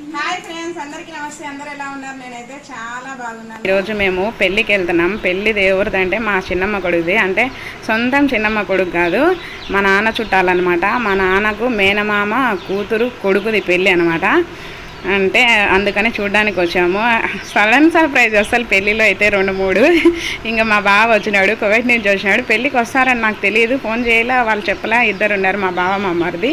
Hi friends అందరికీ నమస్తే. అందరు ఎలా ఉన్నారు? నేనైతే చాలా బాగున్నాను. ఈరోజు మేము పెళ్ళికి వెళ్తున్నాం. పెళ్ళి దేవుడిదంటే మా చిన్నమ్మ కొడుకుది. అంటే సొంతం చిన్నమ్మ కొడుకు కాదు మా నాన్న చుట్టాలన్నమాట. మా నాన్నకు మేనమామ కూతురు కొడుకుది పెళ్ళి అనమాట అంటే అందుకని చూడడానికి వచ్చాము. సడన్ సర్ప్రైజ్ అసలు పెళ్ళిలో అయితే రెండు మూడు. ఇంకా మా బావ వచ్చినాడు కువైట్ నుంచి వచ్చినాడు. పెళ్ళికి వస్తారని నాకు తెలియదు. ఫోన్ చేయలే వాళ్ళు చెప్పలే ఇద్దరు ఉన్నారు మా బావ మా మరిది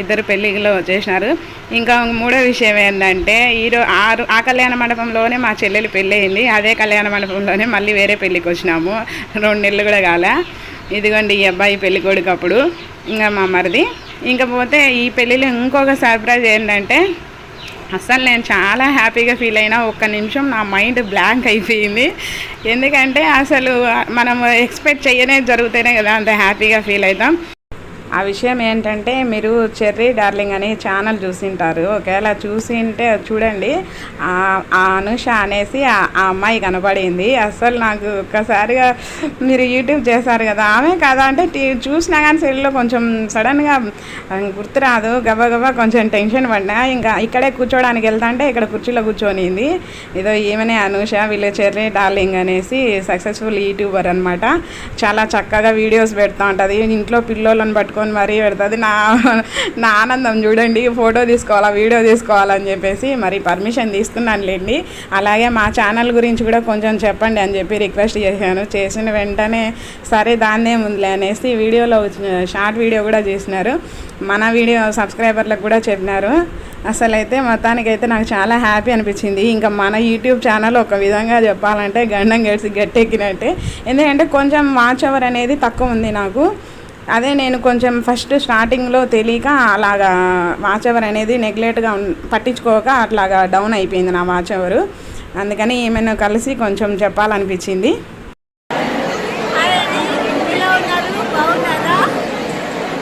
ఇద్దరు పెళ్ళిలో వచ్చేసినారు ఇంకా మూడో విషయం ఏంటంటే ఈరోజు ఆరు ఆ కళ్యాణ మండపంలోనే మా చెల్లెలు పెళ్ళి అయింది అదే కళ్యాణ మండపంలోనే మళ్ళీ వేరే పెళ్ళికి వచ్చినాము. రెండు నెలలు కూడా కాలే. ఇదిగోండి ఈ అబ్బాయి పెళ్ళి కొడుకు అప్పుడు. ఇంకా మా మరిది. ఇంకా పోతే ఈ పెళ్ళిలో ఇంకొక సర్ప్రైజ్ ఏంటంటే అసలు నేను చాలా హ్యాపీగా ఫీల్ అయినా ఒక్క నిమిషం నా మైండ్ బ్లాంక్ అయిపోయింది. ఎందుకంటే అసలు మనం ఎక్స్పెక్ట్ చేయనే జరుగుతేనే కదా అంత హ్యాపీగా ఫీల్ అవుతాం. ఆ విషయం ఏంటంటే మీరు చెర్రీ డార్లింగ్ అని ఛానల్ చూసింటారు. ఒకవేళ చూసింటే చూడండి. ఆ అనుష అనేసి ఆ అమ్మాయి కనపడింది. అసలు నాకు ఒక్కసారిగా మీరు యూట్యూబ్ చేశారు కదా. ఆమె కదా అంటే చూసినా కానీ సెల్లో కొంచెం సడన్గా గుర్తురాదు గబగబా కొంచెం టెన్షన్ పడినా ఇంకా ఇక్కడే కూర్చోడానికి వెళ్తా అంటే ఇక్కడ కుర్చీలో కూర్చొనింది. ఏదో ఈమెనే అనుష వీళ్ళు చెర్రీ డార్లింగ్ అనేసి సక్సెస్ఫుల్ యూట్యూబర్ అనమాట చాలా చక్కగా వీడియోస్ పెడతా ఉంటుంది. ఇంట్లో పిల్లోళ్ళని పట్టుకొని మరీ పెడుతుంది. నా నా ఆనందం చూడండి ఫోటో తీసుకోవాలా వీడియో తీసుకోవాలని చెప్పేసి మరి పర్మిషన్ తీసుకున్నానులేండి అలాగే మా ఛానల్ గురించి కూడా కొంచెం చెప్పండి అని చెప్పి రిక్వెస్ట్ చేశాను. చేసిన వెంటనే సరే దాన్నే ఉందిలే అనేసి వీడియోలో వచ్చిన- షార్ట్ వీడియో కూడా చేసినారు. మన వీడియో సబ్స్క్రైబర్లకు కూడా చెప్పినారు. అసలు అయితే మొత్తానికైతే నాకు చాలా హ్యాపీ అనిపించింది. ఇంకా మన యూట్యూబ్ ఛానల్ ఒక విధంగా చెప్పాలంటే గండం గడిచి గట్టెక్కినట్టే. ఎందుకంటే కొంచెం వాచ్ అవర్ అనేది తక్కువ ఉంది నాకు. అదే నేను కొంచెం ఫస్ట్ స్టార్టింగ్లో తెలియక అలాగా వాచ్ అవర్ అనేది నెగ్లెక్ట్గా పట్టించుకోక అట్లాగా డౌన్ అయిపోయింది నా వాచ్ అవర్ అందుకని ఏమైనా కలిసి కొంచెం చెప్పాలనిపించింది. హాయ్ అండి ఎలా ఉన్నారు బాగున్నారా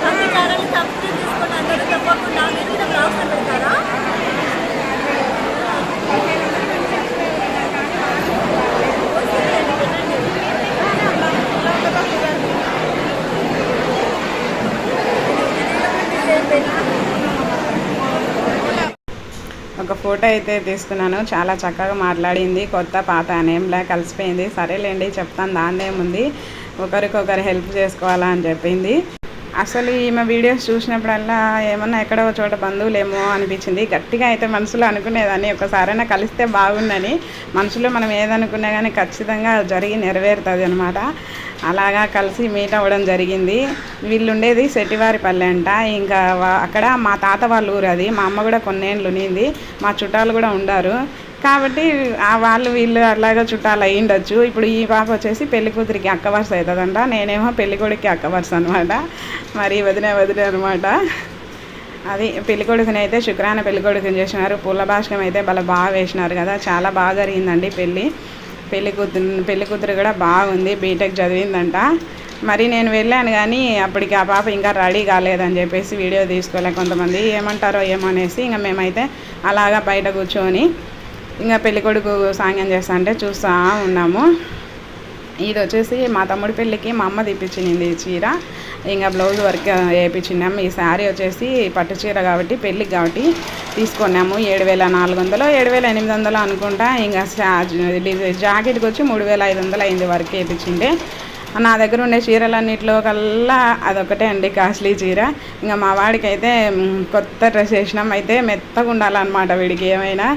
అన్ని ఛానల్ సబ్స్క్రైబ్ చేసుకొని అందరూ తప్పకుండా మీరు కూడా బ్లాగ్స్ పెడతారా ఒక ఫోటో అయితే తీసుకున్నాను. చాలా చక్కగా మాట్లాడింది. కొత్త పాత అనేంలా కలిసిపోయింది. సరేలేండి చెప్తాను దాన్నేముంది. ఒకరికొకరు హెల్ప్ చేసుకోవాలా అని చెప్పింది. అసలు ఈమె వీడియోస్ చూసినప్పుడల్లా ఏమన్నా ఎక్కడో చోట బంధువులేమో అనిపించింది. గట్టిగా అయితే మనసులో అనుకునేదాన్ని. ఒకసారైనా కలిస్తే బాగుందని మనసులో మనం ఏదనుకున్నా కానీ ఖచ్చితంగా జరిగి నెరవేరుతుంది అనమాట అలాగా కలిసి మీట్ అవ్వడం జరిగింది. వీళ్ళు ఉండేది సెట్టివారిపల్లె అంట. ఇంకా అక్కడ మా తాత వాళ్ళ ఊరు అది. మా అమ్మ కూడా కొన్నేళ్ళు ఉనింది. మా చుట్టాలు కూడా ఉండారు. కాబట్టి ఆ వాళ్ళు వీళ్ళు అలాగా చుట్టాలు అయ్యిండొచ్చు. ఇప్పుడు ఈ పాప వచ్చేసి పెళ్ళి కూతురికి అక్క వరుస అవుతుందంట నేనేమో పెళ్ళికొడుకి అక్క వరుస అనమాట మరి వదిన వదిన అనమాట అది పెళ్ళికొడుకుని అయితే శుక్రాన పెళ్ళికొడుకుని చేసినారు. పూల భాషకం అయితే భలే బాగా వేసినారు కదా. చాలా బాగా జరిగిందండి పెళ్ళి పెళ్ళి. కూతురు పెళ్ళి కూతురు కూడా బాగుంది. బీటెక్ చదివిందంట. మరి నేను వెళ్ళాను కానీ అప్పటికి ఆ పాప ఇంకా రెడీ కాలేదని చెప్పేసి వీడియో తీసుకోలే కొంతమంది. ఏమంటారో ఏమో అనేసి ఇంకా మేమైతే అలాగా బయట కూర్చొని ఇంకా పెళ్ళి కొడుకు సాంగ్యం చేస్తా అంటే చూస్తూ ఉన్నాము. ఇది వచ్చేసి మా తమ్ముడి పెళ్ళికి మా అమ్మ తెప్పించింది చీర. ఇంకా బ్లౌజ్ వర్క్ వేయించినాము ఈ శారీ వచ్చేసి పట్టు చీర కాబట్టి పెళ్ళికి కాబట్టి తీసుకున్నాము. ఏడు వేల నాలుగు వందలు ఏడు వేల ఎనిమిది వందలు అనుకుంటా. ఇంకా జాకెట్కి వచ్చి మూడు వేల ఐదు వందలు అయింది వర్క్ వేయించిండే నా దగ్గర ఉండే చీరలన్నింటిలో కల్లా అదొకటే అండి కాస్ట్లీ చీర. ఇంకా మా వాడికి అయితే కొత్త డ్రెస్ వేసినాం. అయితే మెత్తగా ఉండాలన్నమాట వీడికి ఏమైనా.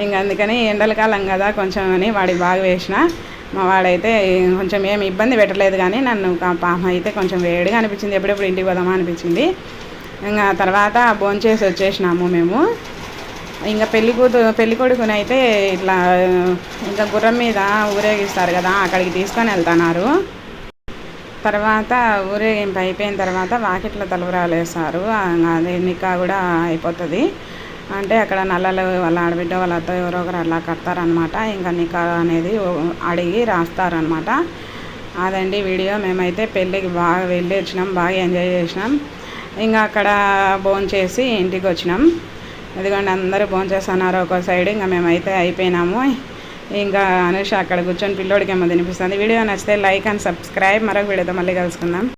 ఇంక అందుకని ఎండల కాలం కదా కొంచెం అని వాడికి బాగా వేసిన. మా వాడైతే కొంచెం ఏమి ఇబ్బంది పెట్టలేదు కానీ నన్ను పాప అయితే కొంచెం వేడిగా అనిపించింది. ఎప్పుడెప్పుడు ఇంటికి పోదామా అనిపించింది. ఇంకా తర్వాత భోంచేసి వచ్చేసినాము మేము. ఇంకా పెళ్ళి కూతురు పెళ్ళి కొడుకుని అయితే ఇట్లా ఇంకా గుర్రం మీద ఊరేగిస్తారు కదా అక్కడికి తీసుకొని వెళ్తున్నారు. తర్వాత ఊరేగింపు అయిపోయిన తర్వాత వాకిట్లో తలుపురాలు వేస్తారు ఆ, అదే కూడా అయిపోతుంది. అంటే అక్కడ నల్లలు వాళ్ళ ఆడబిడ్డ వాళ్ళతో ఎవరో ఒకరు అలా కడతారనమాట ఇంకా నికా అనేది అడిగి రాస్తారనమాట అదండి వీడియో. మేమైతే పెళ్ళికి బాగా వెళ్ళి వచ్చినాం బాగా ఎంజాయ్ చేసినాం. ఇంకా అక్కడ భోంచేసి చేసి ఇంటికి వచ్చినాం ఎందుకంటే అందరూ భోంచేస్తున్నారు చేస్తున్నారు ఒక సైడ్. ఇంకా మేమైతే అయిపోయినాము. ఇంకా అనుష అక్కడ కూర్చొని పిల్లోడికి ఏమో తినిపిస్తుంది. వీడియో నచ్చితే లైక్ అండ్ సబ్స్క్రైబ్. మరొక వీడియోతో మళ్ళీ కలుసుకుందాం.